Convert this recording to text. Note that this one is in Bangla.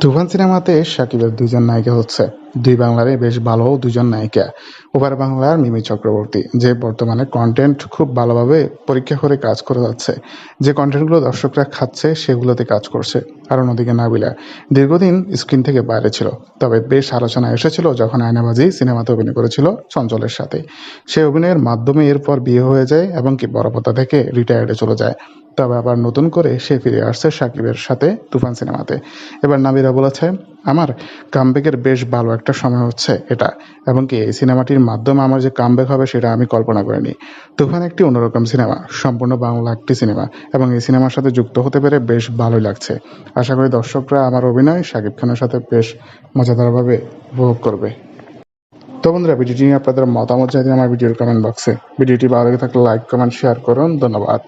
তুফান সিনেমাতে শাকিবের দুইজন নায়িকা হচ্ছে। দুই বাংলারই বেশ ভালো দুজন নায়িকা। ওপার বাংলার মিমি চক্রবর্তী, যে বর্তমানে কন্টেন্ট খুব ভালোভাবে পরীক্ষা করে কাজ করে যাচ্ছে। যে কন্টেন্টগুলো দর্শকরা খাচ্ছে, সেগুলোতে কাজ করছে। আর অন্যদিকে নাবিলা, দীর্ঘদিন স্ক্রিন থেকে বাইরে ছিল, তবে বেশ আলোচনা এসেছিল যখন আয়নাবাজি সিনেমাতে অভিনয় করেছিল চঞ্চলের সাথে। সে অভিনয়ের মাধ্যমে এরপর বিয়ে হয়ে যায় এবং কি বড়পতা থেকে রিটায়ার্ডে চলে যায়। তবে আবার নতুন করে সে ফিরে আসছে সাকিবের সাথে তুফান সিনেমাতে। এবার নাবিরা বলেছে আমার কামব্যাকের বেশ ভালো একটা সময় হচ্ছে এটা। এবং কি, এই সিনেমাটির মাধ্যমে আমার যে কামব্যাক হবে সেটা আমি কল্পনা করিনি। তুফান একটি অন্যরকম সিনেমা সম্পূর্ণ বাংলা একটি সিনেমা এবং এই সিনেমার সাথে যুক্ত হতে পেরে বেশ ভালোই লাগছে। আশা করি দর্শকরা আমার অভিনয় শাকিব খানের সাথে বেশ মজাদারভাবে উপভোগ করবে। তো বন্ধুরা, ভিডিওটি নিয়ে আপনাদের মতামত চাইতে আমার ভিডিওর কমেন্ট বক্সে ভিডিওটি ভালো লেগে থাকলে লাইক কমেন্ট শেয়ার করুন। ধন্যবাদ।